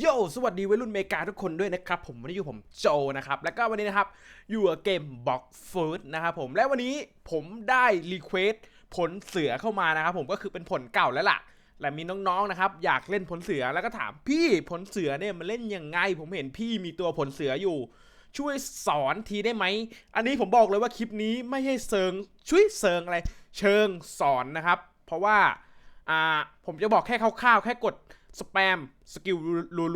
โยสวัสดีวัยรุ่นเมกาทุกคนด้วยนะครับ ผมวันนี้อยู่ผมโจนะครับแล้วก็วันนี้นะครับ อยู่กับเกมบ็อกฟูดนะครับผมและวันนี้ผมได้รีเควสผลเสือเข้ามานะครับผมก็คือเป็นผลเก่าแล้วล่ะและมีน้องๆนะครับอยากเล่นผลเสือแล้วก็ถามพี่ผลเสือเนี่ยมันเล่นยังไง ผมเห็นพี่มีตัวผลเสืออยู่ ช่วยสอนทีได้ไหมอันนี้ผมบอกเลยว่าคลิปนี้ไม่ใช่เซิงช่วยเซิงอะไร เชิงสอนนะครับ เพราะว่าอ่าผมจะบอกแค่คร่าวๆแค่กด สแปมสกิล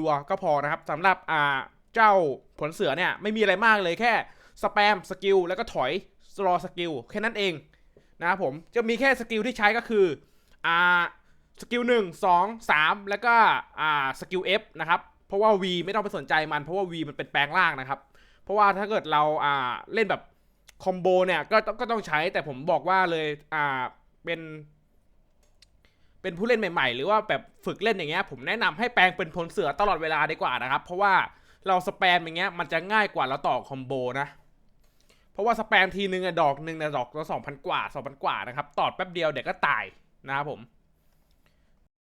รัวๆก็พอนะครับสำหรับอ่าเจ้าผลเสือเนี่ยไม่มีอะไรมากเลยแค่สแปมสกิลแล้วก็ถอยรอสกิลแค่นั้นเองนะครับผมจะมีแค่สกิลที่ใช้ก็คืออ่าสกิลหนึ่งสองสามแล้วก็อ่าสกิล F นะครับเพราะว่า V ไม่ต้องไปสนใจมันเพราะว่า V มันเป็นแปลงร่างนะครับ เพราะว่าถ้าเกิดเราอ่าเล่นแบบคอมโบเนี่ยก็ต้องก็ต้องใช้แต่ผมบอกว่าเลยอ่าเป็น เป็นผู้เล่นใหม่ ๆ หรือว่าแบบฝึกเล่นอย่างเงี้ยผมแนะนำให้แปลงเป็นพลเสือตลอดเวลาดีกว่านะครับ เพราะว่าเราสแปมอย่างเงี้ยมันจะง่ายกว่าเราต่อคอมโบนะ เพราะว่าสแปมทีนึงอะดอกหนึ่งนะดอกละสองพันกว่าสองพันกว่านะครับตอดแป๊บเดียวเดี๋ยวก็ตายนะครับผม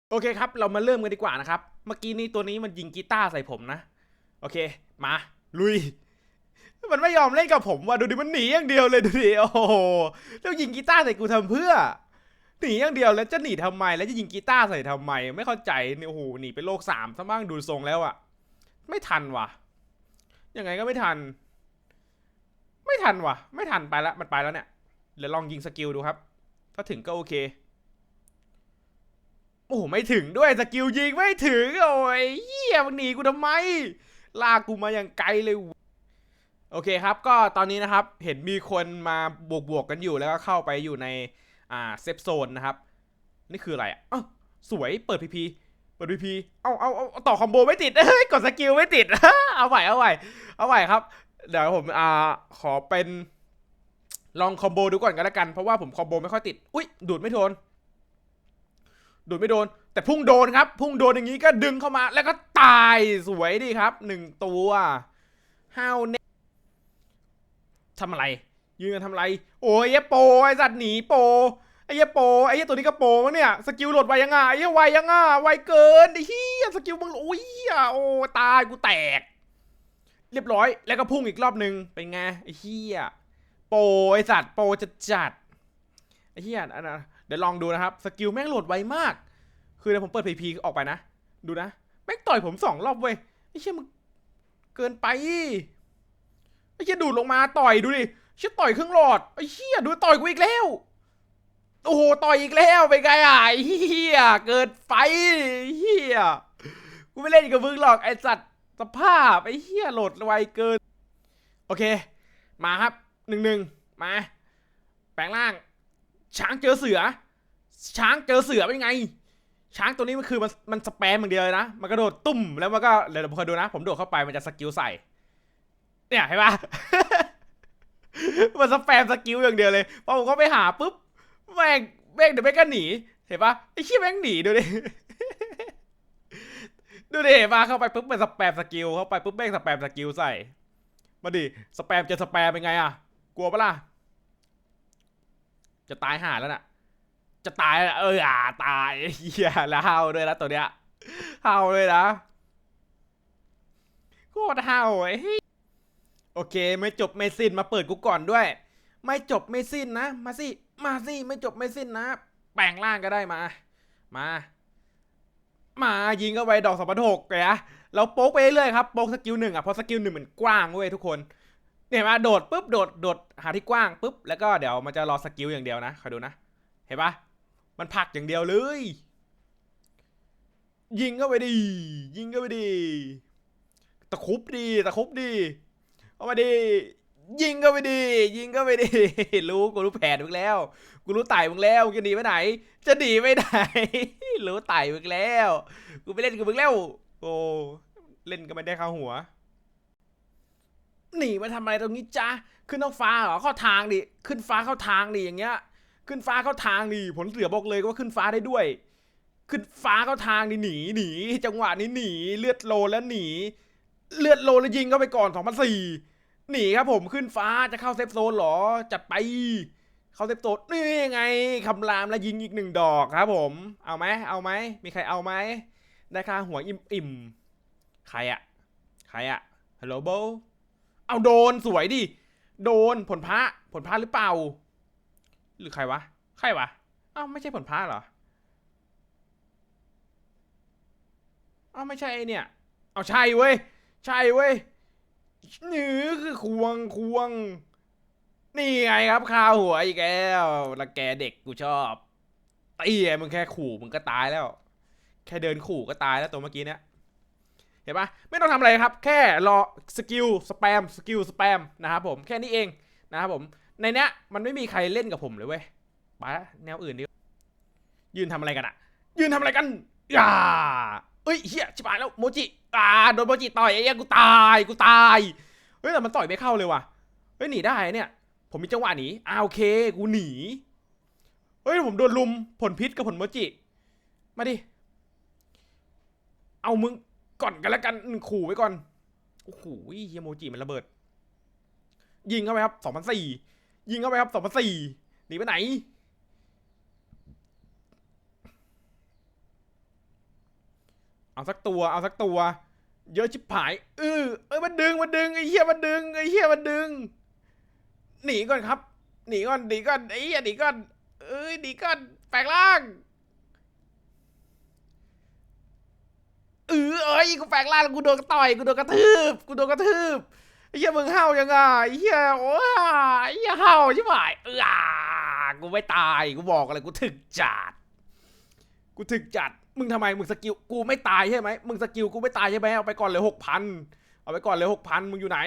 โอเคครับ เรามาเริ่มกันดีกว่านะครับ เมื่อกี้นี้ตัวนี้มันยิงกีตาร์ใส่ผมนะ โอเค มา ลุย มันไม่ยอมเล่นกับผมว่ะดูดิมันหนีอย่างเดียวเลยดูดิโอ้โหแล้วยิงกีตาร์ใส่กูทำเพื่อ หนีอย่างเดียวแล้วจะหนีทำไม แล้วจะยิงกีตาร์ใส่ทำไม ไม่เข้าใจเนี่ยโอ้โหหนีไปโลกสามซะบ้างดูทรงแล้วอะไม่ทันว่ะยังไงก็ไม่ทัน ไม่ทันว่ะ ไม่ทันไปล้วมันไปแล้วเนี่ยเดี๋ยวลองยิงสกิลดูครับ ถ้าถึงก็โอเคโอ้โหไม่ถึงด้วยสกิลยิงไม่ถึงโอ้ยเหี้ยมันหนีกูทำไม ลากกูมาอย่างไกลเลยโอเคครับ ก็ตอนนี้นะครับ เห็นมีคนมาบวกบวกๆกันอยู่แล้วก็เข้าไปอยู่ใน อ่าเซฟโซนนะครับ นี่คืออะไรอะอ้าวสวยเปิดพีพีเปิดพีพีเอาเอาเอาต่อคอมโบไม่ติดเฮ้ยกดสกิลไม่ติดเอาใหม่เอาใหม่เอาใหม่ครับ เดี๋ยวผมอ่าขอเป็น ลองคอมโบดูก่อนกันแล้วกัน เพราะว่าผมคอมโบไม่ค่อยติด อุ้ยดูดไม่โดนดูดไม่โดน แต่พุ่งโดนครับ พุ่งโดนอย่างนี้ก็ดึงเข้ามา แล้วก็ตายสวยดีครับหนึ่งตัวห้าวเนทำอะไร ยืนกันทำอะไร โอ้ยโปไอ้สัตว์หนีโป อ้เหี้ยโปไอ้เหี้ยตัวนี้ก็โปมั้งเนี่ยสกิลโหลดไวยังไงไอ้เหี้ยไวยังไงไวเกินไอ้เหี้ยสกิลมึงโอ้ยเหี้ยโอ้ตายกูแตก เรียบร้อยแล้วก็พุ่งอีกรอบหนึ่งเป็นไงไอ้เหี้ยโปไอ้สัตว์โปจะจัดไอ้เหี้ยอันนะเดี๋ยวลองดูนะครับสกิลแม่งโหลดไวมาก คือเดี๋ยวผมเปิดพีพีออกไปนะดูนะแม่งต่อยผมสองรอบเว้ยไอ้เหี้ยมึงเกินไปไอ้เหี้ยดูดลงมาต่อยดูดิเชี่ยต่อยครึ่งหลอดไอ้เหี้ยดูต่อยกูอีกแล้ว โอ้โหต่อยอีกแล้วเป็นไงอะเหี้ยเกิดไฟเหี้ยกูไม่เล่นกับมึงหรอกไอ้สัตว์สภาพไอ้เหี้ยโหลดไวเกิน โอเค มาครับหนึ่งหนึ่งมา แปลงร่าง ช้างเจอเสือ ช้างเจอเสือเป็นไง ช้างตัวนี้มันคือมันมันสแปมอย่างเดียวเลยนะ มันกระโดดตุ่มแล้วมันก็เดี๋ยวผมคอยดูนะ ผมโดดเข้าไปมันจะสกิลใส่ เนี่ยเห็นปะมันสแปมสกิลอย่างเดียวเลยพอผมเข้าไปหาปุ๊บ แม่งแม่งเดี๋ยวแม่งก็หนี เห็นปะไอ้ขี้แม่งหนีดูดิ ดูดิเห็นปะเข้าไปปุ๊บมันสแปมสกิลเข้าไปปุ๊บแม่งสแปมสกิลใส่ มาดิสแปมจะสแปมเป็นไงอะกลัวปะล่ะ จะตายห่าแล้วน่ะ จะตายแล้วเอออ่าตายเฮียแล้วเฮาด้วยนะตัวเนี้ยเฮาเลยนะโคตรเฮาไอ้โอเค ไม่จบไม่สิ้นมาเปิดกูก่อนด้วย ไม่จบไม่สิ้นนะ มาสิ มาสิ ไม่จบไม่สิ้นนะ แปลงร่างก็ได้มา มา มายิงเข้าไปดอกสองพันหกเลยนะเราโป๊กไปเรื่อยๆครับ โป๊กสกิลหนึ่งอะ เพราะสกิลหนึ่งมันกว้างเว้ยทุกคน เนี่ยเห็นปะโดดปุ๊บ โดด โดด หาที่กว้างปุ๊บ แล้วก็เดี๋ยวมันจะรอสกิลอย่างเดียวนะ คอยดูนะ เห็นปะมันผักอย่างเดียวเลย ยิงเข้าไปดี ยิงเข้าไปดี ตะคุบดี ตะคุบดี เอามาดิ ยิงก็ไปดี ยิงก็ไปดี รู้กูรู้แผนมึงแล้ว กูรู้ไต่มึงแล้วจะหนีไปไหน จะหนีไปไหน รู้ไต่มึงแล้ว กูไปเล่นกับมึงแล้ว โอ้เล่นก็ไม่ได้เข้าหัว หนีมาทำอะไรตรงนี้จ้าขึ้นท้องฟ้าเหรอเข้าทางดิ ขึ้นฟ้าเข้าทางดิอย่างเงี้ย ขึ้นฟ้าเข้าทางดิผลเสือบอกเลยว่าขึ้นฟ้าได้ด้วย ขึ้นฟ้าเข้าทางดิหนีหนี จังหวะนี้หนี เลือดโลแล้วหนี เลือดโลแล้วยิงเข้าไปก่อน2004 หนีครับผมขึ้นฟ้าจะเข้าเซฟโซนเหรอจัดไป เข้าเซฟโซนนี่ยังไงคำรามแล้วยิงอีกหนึ่งดอกครับผม เอาไหมเอาไหมมีใครเอาไหมได้ค่าหัวอิ่มอิ่มใครอะใครอะฮัลโหลโบเอาโดนสวยดิ โดนผลพระผลพระหรือเปล่า หรือใครวะ ใครวะเอ้าไม่ใช่ผลพระเหรอเอ้าไม่ใช่ไอเนี่ย เอาใช่เว้ย ใช่เว้ย นี่คือควงควง นี่ไงครับคาวหัวอีกแล้วละแกเด็กกูชอบตีไอ้มึงแค่ขู่มึงก็ตายแล้ว แค่เดินขู่ก็ตายแล้วตัวเมื่อกี้เนี้ยเห็นปะไม่ต้องทำอะไรครับ แค่รอสกิลสแปมสกิลสแปมนะครับผมแค่นี้เองนะครับผม ในเนี้ยมันไม่มีใครเล่นกับผมเลยเว้ยไปะแนวอื่นดิยืนทำอะไรกันอะยืนทำอะไรกันอย่า เอ้ยเฮียชิบหายแล้วโมจิอ่าโดนโมจิต่อยไอ้เหี้ยกูตายกูตายเฮ้ยแต่มันต่อยไม่เข้าเลยว่ะเฮ้ยหนีได้เนี่ย ผมมีจังหวะหนีอ่าโอเคกูหนีเฮ้ยผมโดนลุมผลพิษกับผลโมจิ มาดิ เอามึงก่อนกันแล้วกันขู่ไว้ก่อนโอ้โหเฮียโมจิมันระเบิด ยิงเข้าไปครับสองพันสี่ยิงเข้าไปครับสองพันสี่หนีไปไหน เอาสักตัว เอาสักตัว เยอะชิบหายเออเอ้ยมันดึง มันดึง ไอ้เหี้ย มันดึง ไอ้เหี้ย มันดึง หนีก่อนครับ หนีก่อน หนีก่อน ไอ้เหี้ย หนีก่อน เอ้ย หนีก่อน แปลงร่าง เออเอ้ย กูแปลงร่างกูโดนกระต่อย กูโดนกระทืบ กูโดนกระทืบ ไอ้เหี้ย มึงเห่ายังไงไอ้เหี้ย โอ้ยไอ้เหี้ยเห่าช่ไหมเอออ่ากูไม่ตาย กูบอกอะไร กูถึกจัด กูถึกจัด มึงทำไมมึงสกิลกูไม่ตายใช่ไหมมึงสกิลกูไม่ตายใช่ไหมเอาไปก่อนเลยหกพันเอาไปก่อนเลยหกพันมึงอยู่ไหน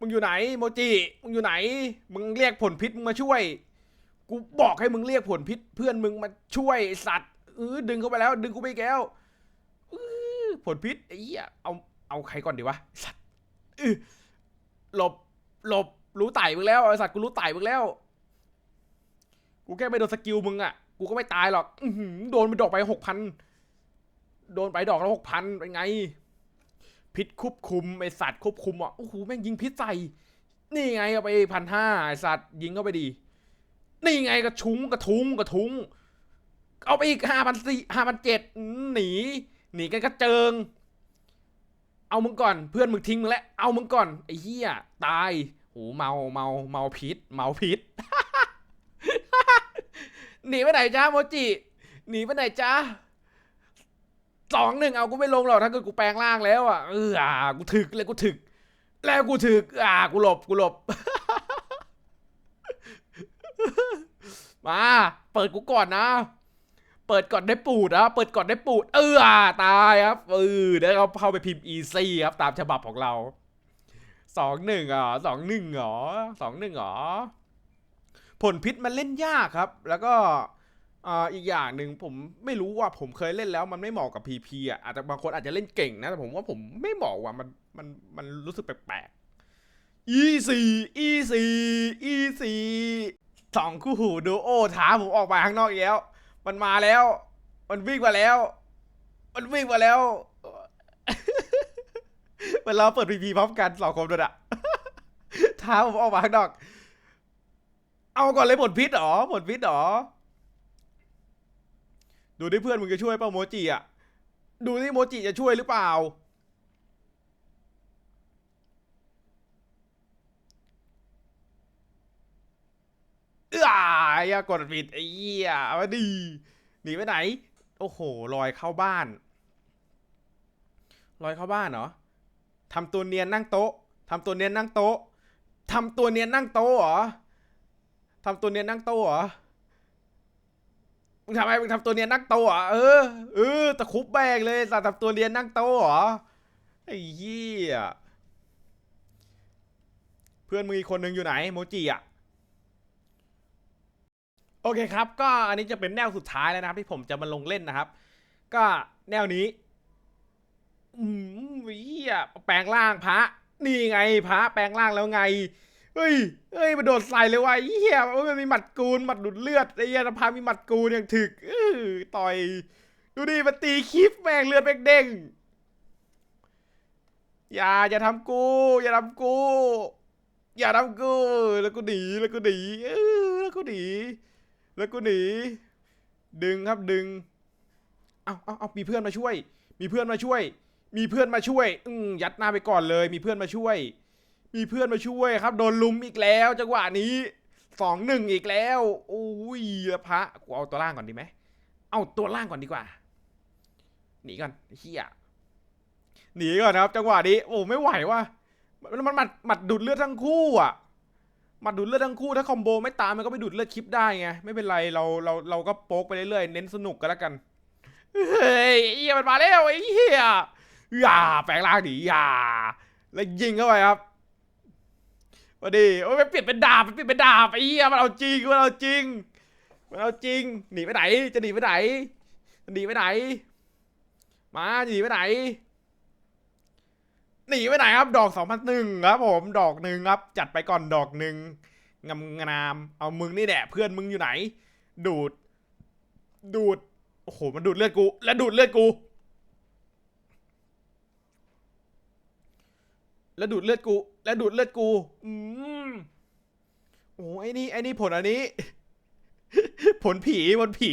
มึงอยู่ไหนโมจิมึงอยู่ไหน มึงเรียกผลพิษมึงมาช่วย กูบอกให้มึงเรียกผลพิษ เพื่อนมึงมาช่วยสัตว์เออดึงเข้าไปแล้ว ดึงกูไปอีกแล้วผลพิษไอ้เหี้ยเอาเอาใครก่อนดีวะสัตว์หลบหลบรู้ไต่มึงแล้วไอ้สัตว์กูรู้ไต่มึงแล้ว กูแค่ไม่โดนสกิลมึงอะ กูก็ไม่ตายหรอกอืโดนไปดอกไปหกพันโดนไปดอกและหกพันเป็นไง พิษควบคุมไอสัตว์ควบคุมอะโอ้โหแม่งยิงพิษใส่นี่ไงเอาไปพันห้าไอสัตว์ยิงเข้าไปดีนี่ไงกระชุงกระทุงกระทุงเอาไปอีกห้าพันสี่ห้าพันเจ็ดหนีหนีกันกระเจิง เอามึงก่อนเพื่อนมึงทิ้งมึงแล้วเอามึงก่อนไอ้เหี้ยตายโหเมาเมาเมาพิษเมาพิษ หนีไปไหนจ้าโมจิ หนีไปไหนจ้าสองหนึ่งเอากูไม่ลงหรอกถ้าเกิดกูแปลงร่างแล้วอะเอออ่ากูถึกเลยกูถึก แล้วกูถึก อ่ากูหลบกูหลบ มา เปิดกูก่อนนะ เปิดก่อนได้ปูดนะเปิดก่อนได้ปูด เอออ่าตายครับเออเดี๋ยวเราเข้าไปพิมพ์อีซี่ครับตามฉบับของเราสองหนึ่งอะสองหนึ่งเหรอสองหนึ่งเหรอ ผลพิษมันเล่นยากครับ แล้วก็ออีกอย่างหนึ่งผมไม่รู้ว่าผมเคยเล่นแล้วมันไม่เหมาะกับพีพีอะอาจจะบางคนอาจจะเล่นเก่งนะ แต่ผมว่าผมไม่เหมาะว่ะมันมันมันรู้สึกแปลกๆ easy easy easy สองคู่หูดูโอท้าผมออกมาข้างนอกอีแล้ว มันมาแล้ว มันวิ่งมาแล้ว มันวิ่งมาแล้วมันเราเปิดพีพีพร้อมกันสองคนด้วยอะท้าผมออกมาข้างนอก เอาก่อนเลยผลพิษหรอผลพิษหรอ ดูดิเพื่อนมึงจะช่วยเปล่าโมจิอะ ดูที่โมจิจะช่วยหรือเปล่า เอ้ยอย่ากดผิดไอ้เหี้ยมาดีหนีไปไหน โอ้โหลอยเข้าบ้านลอยเข้าบ้านเหรอทำตัวเนียนนั่งโต๊ะทำตัวเนียนนั่งโต๊ะทำตัวเนียนนั่งโต๊ะเหรอ ทำตัวเนียนนั่งโต๊ะเหรอ มึงทำไมมึงทำตัวเนียนนั่งโต๊ะเหรอเออเออตะคุบแบกเลยสัตว์ทำตัวเนียนนั่งโต๊ะเหรอ ไอ้เหี้ย เพื่อนมึงอีกคนนึงอยู่ไหนโมจิอะโอเคครับ ก็อันนี้จะเป็นแนวสุดท้ายแล้วนะครับ ที่ผมจะมาลงเล่นนะครับ ก็แนวนี้ อืมเฮียแปลงร่างพระ นี่ไงพระแปลงร่างแล้วไง เฮ้ยเฮ้ยมันโดดใส่เลยว่ะเฮียมันมีหมัดกูลหมัดดูดเลือดไอ้เฮียพามีหมัดกูลอย่างถึกเออต่อย ดูดิมันตีคลิปแม่งเลือดแม่งเด้งอย่าอย่าทำกู อย่าทำกู อย่าทำกูแล้วกูหนีแล้วกูหนีเออแล้วกูหนีแล้วกูหนีดึงครับดึงเอาเอาเอามีเพื่อนมาช่วย มีเพื่อนมาช่วย มีเพื่อนมาช่วย อืยัดหน้าไปก่อนเลย มีเพื่อนมาช่วย มีเพื่อนมาช่วยครับ โดนลุมอีกแล้วจังหวะนี้สองหนึ่งอีกแล้วโอ้ยพระกูเอาตัวล่างก่อนดีไหมเอาตัวล่างก่อนดีกว่าหนีก่อนเฮียหนีก่อนนะครับ จังหวะนี้โอ้ไม่ไหวว่ะมันมันหมัดหมัดดูดเลือดทั้งคู่อะหมัดดูดเลือดทั้งคู่ถ้าคอมโบไม่ตามมันก็ไม่ดูดเลือดคลิปได้ไงไม่เป็นไรเราเราเราก็โป๊กไปเรื่อยๆเน้นสนุกกันแล้วกันเฮ้ยเฮียมันมาแล้วไอ้เฮียอย่าแปลงร่างดิอย่า แล้วยิงเข้าไปครับ มาดิโอ้ยมันเปลี่ยนเป็นดาบมันเปลี่ยนเป็นดาบไอ้เหี้ยมันเอาจริงมันเอาจริงมันเอาจริงหนีไปไหน จะหนีไปไหนจะหนีไปไหน มาจะหนีไปไหนหนีไปไหนครับ ดอกสองพันหนึ่งครับ ผมดอกหนึ่งครับ จัดไปก่อนดอกหนึ่งงามงามเอามึงนี่แหละเพื่อนมึงอยู่ไหน ดูด ดูดโอ้โหมันดูดเลือดกู และดูดเลือดกู แล้วดูดเลือดกู แล้วดูดเลือดกู อืมโอ้ไอ้นี่ไอ้นี่ผลอันนี้ ผลผีผลผี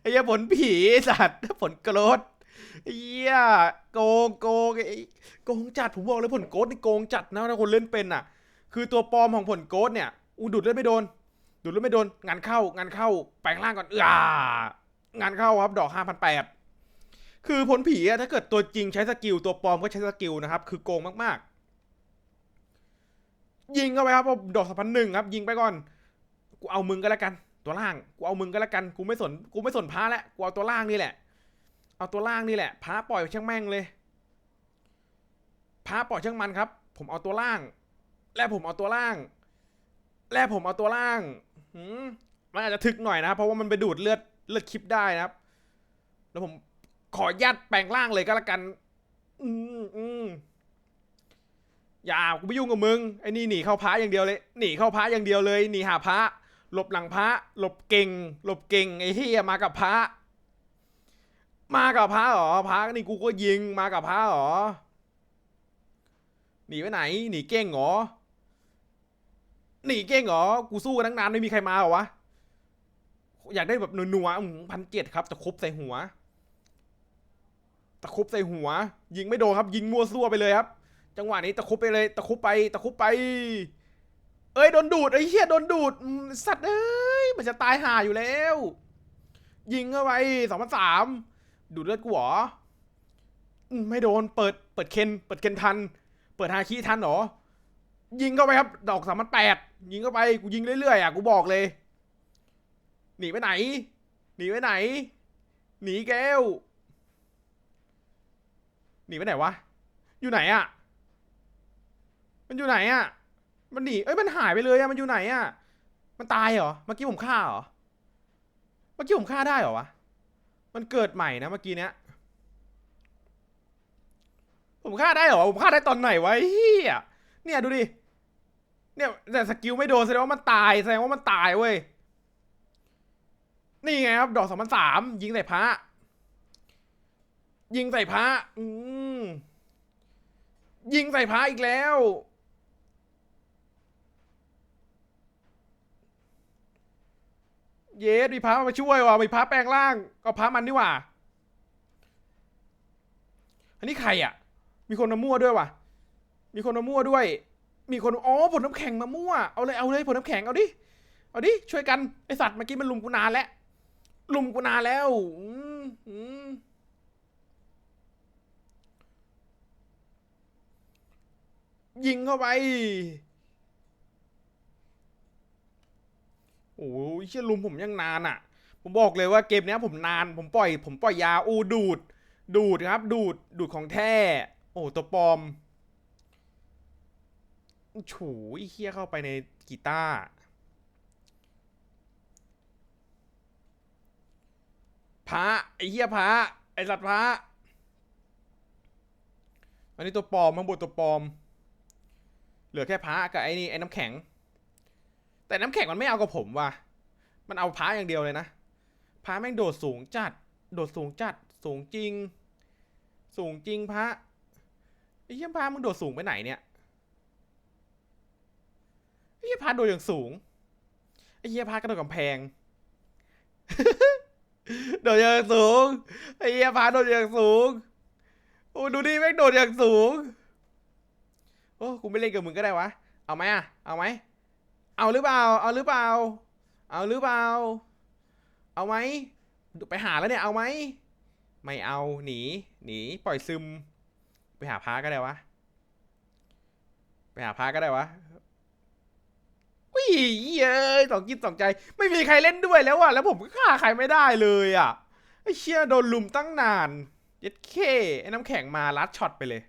ไอ้เหี้ยผลผีไอ้สัตว์ผลโกรธไอ้เหี้ยโกงโกงไอ้โกงจัดผมบอกเลยผลโกรธนี่โกงจัดนะถ้าคนเล่นเป็นอะ คือตัวปลอมของผลโกรธเนี่ยอูดูดเลือดไม่โดน ดูดเลือดไม่โดน งานเข้างานเข้าแปลงร่างก่อนเอองานเข้าครับ ดอกห้าพันแปดคือผลผีอะถ้าเกิดตัวจริงใช้สกิลตัวปลอมก็ใช้สกิลนะครับ คือโกงมากๆ ยิงเข้าไปครับผมดอกสพันหนึ่งครับ ยิงไปก่อน กูเอามึงก็แล้วกัน ตัวล่าง กูเอามึงก็แล้วกัน กูไม่สน กูไม่สนพ้าแล้ว กูเอาตัวล่างนี่แหละ เอาตัวล่างนี่แหละพ้าปล่อยช่างแม่งเลยพ้าปล่อยช่างมันครับ ผมเอาตัวล่าง และผมเอาตัวล่าง และผมเอาตัวล่างหืมมันอาจจะถึกหน่อยนะครับเพราะว่ามันไปดูดเลือดเลือดคลิปได้นะครับ แล้วผมขอยัดแปลงร่างเลยก็แล้วกัน อืมอืม อย่ากูไม่ยุ่งกับมึงไอ้นี่หนีเข้าพระอย่างเดียวเลยหนีเข้าพระอย่างเดียวเลยหนีหาพระหลบหลังพระหลบเก่งหลบเก่งไอ้เฮียมากับพระ มากับพระเหรอพระนี่กูก็ยิงมากับพระเหรอหนีไปไหนหนีเก่งเหรอหนีเก่งเหรอกูสู้กันตั้งนานไม่มีใครมาเหรอวะอยากได้แบบนัวๆพันเจ็ดครับตะคุบใส่หัวตะคุบใส่หัว ยิงไม่โดนครับ ยิงมั่วซั่วไปเลยครับ จังหวะนี้ตะคุบไปเลยตะคุบไปตะคุบไป เอ้ยโดนดูดไอ้เหี้ยโดนดูดสัตว์เอ้ยมันจะตายห่าอยู่แล้ว ยิงเข้าไปสองพันสามดูดเลือดกูเหรอไม่โดนเปิดเปิดเคนเปิดเคนทัน เปิดฮาคิทันเหรอ ยิงเข้าไปครับ ดอกสามพันแปดยิงเข้าไปกูยิงเรื่อยๆอะกูบอกเลย หนีไปไหน หนีไปไหน หนีแก้วหนีไปไหนวะ อยู่ไหนอะ มันอยู่ไหนอะ มันหนี เอ้ย มันหายไปเลยอะ มันอยู่ไหนอะ มันตายเหรอ เมื่อกี้ผมฆ่าเหรอ เมื่อกี้ผมฆ่าได้เหรอวะ มันเกิดใหม่นะเมื่อกี้เนี้ย ผมฆ่าได้เหรอ ผมฆ่าได้ตอนไหนวะเฮียเนี่ยดูดิ เนี่ยแต่สกิลไม่โดนแสดงว่ามันตายแสดงว่ามันตายเว้ย นี่ไงครับ ดอกสองพันสามยิงใส่พระ ยิงใส่พระ อืมยิงใส่พระอีกแล้ว เยสมีพระมาช่วยว่ะมีพระแปลงร่างก็พระมันนี่ว่าอันนี้ใครอะ มีคนมามั่วด้วยว่ะ มีคนมามั่วด้วย มีคนอ๋อผลน้ำแข็งมามั่วเอาเลยเอาเลยผลน้ำแข็งเอาดิเอาดิช่วยกันไอสัตว์เมื่อกี้มันลุมกูนานแล้วลุมกูนานแล้วยิงเข้าไป อ้ยเชี่ยลุมผมยังนานอะ ผมบอกเลยว่าเกมเนี้ยผมนาน ผมปล่อย ผมปล่อยยาอูดูด ดูดครับ ดูด ดูดของแท้ โอ้ตัวปลอมฉูยเฮี้ยเข้าไปในกีตาร์พระไอ้เหี้ยพระไอ้สัตว์พระอันนี้ตัวปลอมข้างบนตัวปลอม เหลือแค่พระกับไอ้นี่ไอ้น้ำแข็ง แต่น้ำแข็งมันไม่เอากับผมว่ะ มันเอาพระอย่างเดียวเลยนะพระแม่งโดดสูงจัด โดดสูงจัด สูงจริง สูงจริงพระไอ้เหี้ยพระมึงโดดสูงไปไหนเนี่ยไอ้เหี้ยพระโดดอย่างสูงไอ้เหี้ยพระกระโดดกำแพง โดดอย่างสูงไอ้เหี้ยพระโดดอย่างสูงโอ้ดูดิแม่งโดดอย่างสูง โอ้กูไม่เล่นกับมึงก็ได้วะ เอาไหมอะเอาไหม เอาหรือเปล่า เอาหรือเปล่า เอาหรือเปล่า เอาไหมไปหาแล้วเนี่ย เอาไหม ไม่เอา หนี หนี ปล่อยซึม ไปหาพาก็ได้วะ ไปหาพาก็ได้วะวิ่งเอ้ยสองกินสองใจ ไม่มีใครเล่นด้วยแล้วอะแล้วผมก็ฆ่าใครไม่ได้เลยอะไอ้เชี่ยโดนลุมตั้งนาน เย็ดเคไอ้น้ำแข็งมาลัดช็อตไปเลย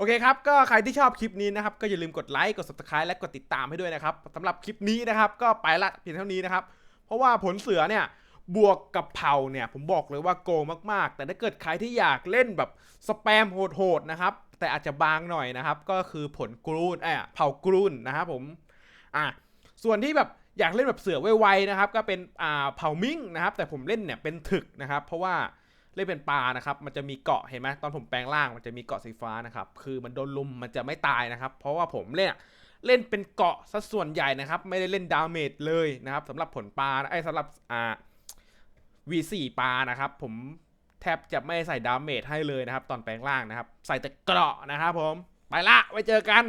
โอเคครับ ก็ใครที่ชอบคลิปนี้นะครับ ก็อย่าลืมกดไลค์ กด subscribe และกดติดตามให้ด้วยนะครับสำหรับคลิปนี้นะครับ ก็ไปละเพียงเท่านี้นะครับ เพราะว่าผลเสือเนี่ยบวกกับเผาเนี่ย ผมบอกเลยว่าโกงมากๆ แต่ถ้าเกิดใครที่อยากเล่นแบบสแปมโหดๆนะครับ แต่อาจจะบางหน่อยนะครับ ก็คือผลกรูนเอ้ยเผากรูนนะครับผม อะ ส่วนที่แบบอยากเล่นแบบเสือไวๆนะครับ ก็เป็นอ่าเผามิงนะครับ แต่ผมเล่นเนี่ยเป็นถึกนะครับ เพราะว่า เล่นเป็นปลานะครับ มันจะมีเกาะเห็นไหมตอนผมแปลงร่างมันจะมีเกาะสีฟ้านะครับ คือมันโดนลุมมันจะไม่ตายนะครับ เพราะว่าผมเล่นเล่นเป็นเกาะซะส่วนใหญ่นะครับ ไม่ได้เล่นดาเมจเลยนะครับสำหรับผลปลาไอ้สำหรับอ่า V4 ปลานะครับ ผมแทบจะไม่ใส่ดาเมจให้เลยนะครับ ตอนแปลงร่างนะครับ ใส่แต่เกราะนะครับผม ไปละไว้เจอกัน